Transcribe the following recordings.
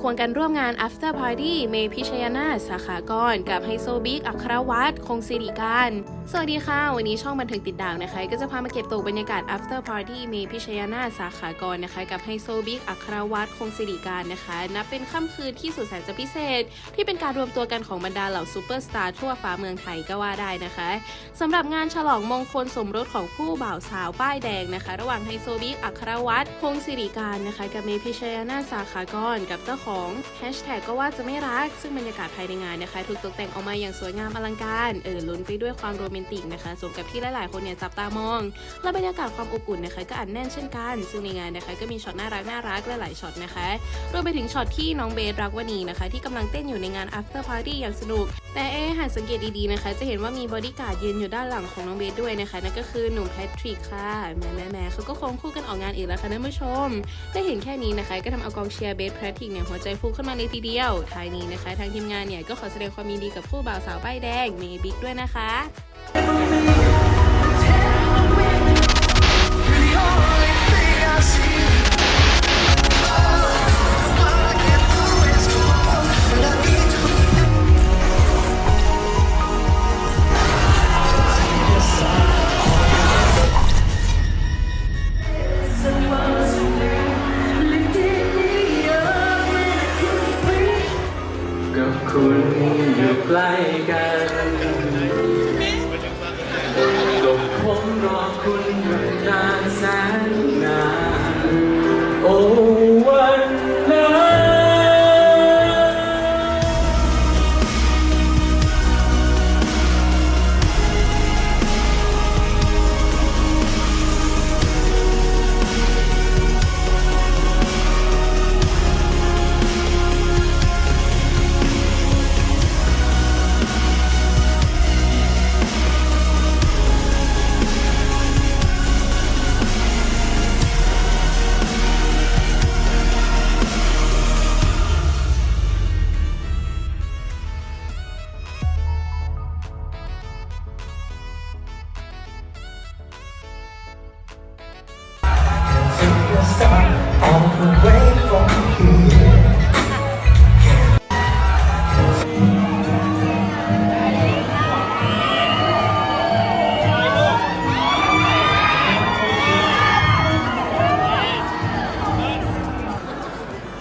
ควงกันร่วมงาน after party เมพิชยนาสาขากร กับไฮโซบิ๊กอัครวัตรคงสิริการ สวัสดีค่ะ วันนี้ช่องบันเทิงติดดาวนะคะ ก็จะพามาเก็บตัวบรรยากาศ after party เมพิชยนาสาขากรนะคะ กับไฮโซบิ๊กอัครวัตรคงสิริการนะคะนับเป็นค่ำคืนที่สุดแสนจะพิเศษ ที่เป็นการรวมตัวกันของบรรดาเหล่าซูเปอร์สตาร์ทั่วฟ้าเมืองไทยก็ว่าได้นะคะสำหรับงานฉลองมงคลสมรสของคู่บ่าวสาวป้ายแดงนะคะ ระหว่างไฮโซบิ๊กอัครวัตรคงสิริการนะคะกับเมพิชยนาสาขากรกับเจ้าของแฮชแท็กก็ว่าจะไม่รัก ซึ่งบรรยากาศภายในงานนะคะ ถูกตกแต่งออกมาอย่างสวยงามอลังการ เออล้นไปด้วยความโรแมนติกนะคะสมกับที่หลายๆ คนเนี่ยจับตามอง และบรรยากาศความอบอุ่นนะคะ ก็อัดแน่นเช่นกัน ซึ่งในงานนะคะก็มีช็อตน่ารักน่ารักหลายๆช็อตนะคะรวมไปถึงช็อตที่น้องเบสรักวันีนะคะ ที่กำลังเต้นอยู่ในงาน after party อย่างสนุก แต่เอ๊หากสังเกตดีๆนะคะ จะเห็นว่ามีบอดี้การ์ดยืนอยู่ด้านหลังของน้องเบสด้วยนะคะนั่นก็คือหนุ่มแพทริกค่ะแม่แม่แม่เขาก็คงคู่กันออกงานอีกแล้วค่ะท่านผู้ชมได้เห็นแค่นี้นะคะ ก็ทำเอากองเชียร์เบสแพทริกเนี่ยหัวใจฟูขึ้นมาเลยทีเดียวท้ายนี้นะคะ ทางทีมงานเนี่ยก็ขอแสดงความยินดีกับคู่บ่าวสาวป้ายแดงเมย์บิ๊กด้วยนะคะ คุณอยู่ใกล้กันก็ผมรอคุณอยู่นานแสนนานโอ้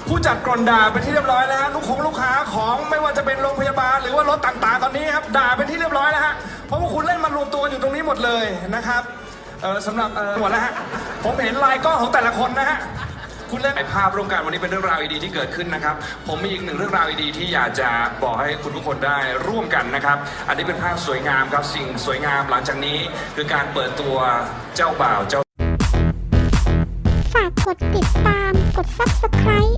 ผู้จัดกรอนด่าเป็นที่เรียบร้อยแล้วฮะลูกคงลูกค้าของไม่ว่าจะเป็นโรงพยาบาลหรือว่ารถต่างๆ ตอนนี้ครับด่าเป็นที่เรียบร้อยแล้วฮะเพราะว่าคุณเล่นมารวมตัวกันอยู่ตรงนี้หมดเลยนะครับ เออสำหรับเออหมดแล้วฮะผมเห็นลายกล้องของแต่ละคนนะฮะคุณเล่นไอภาพร่วมกันวันนี้เป็นเรื่องราวดีๆที่เกิดขึ้นนะครับ ผมมีอีกหนึ่งเรื่องราวดีๆที่อยากจะบอกให้คุณทุกคนได้ร่วมกันนะครับ อันนี้เป็นภาพสวยงามครับสิ่งสวยงามหลังจากนี้ คือการเปิดตัวเจ้าบ่าวเจ้า ฝากกดติดตาม กด subscribe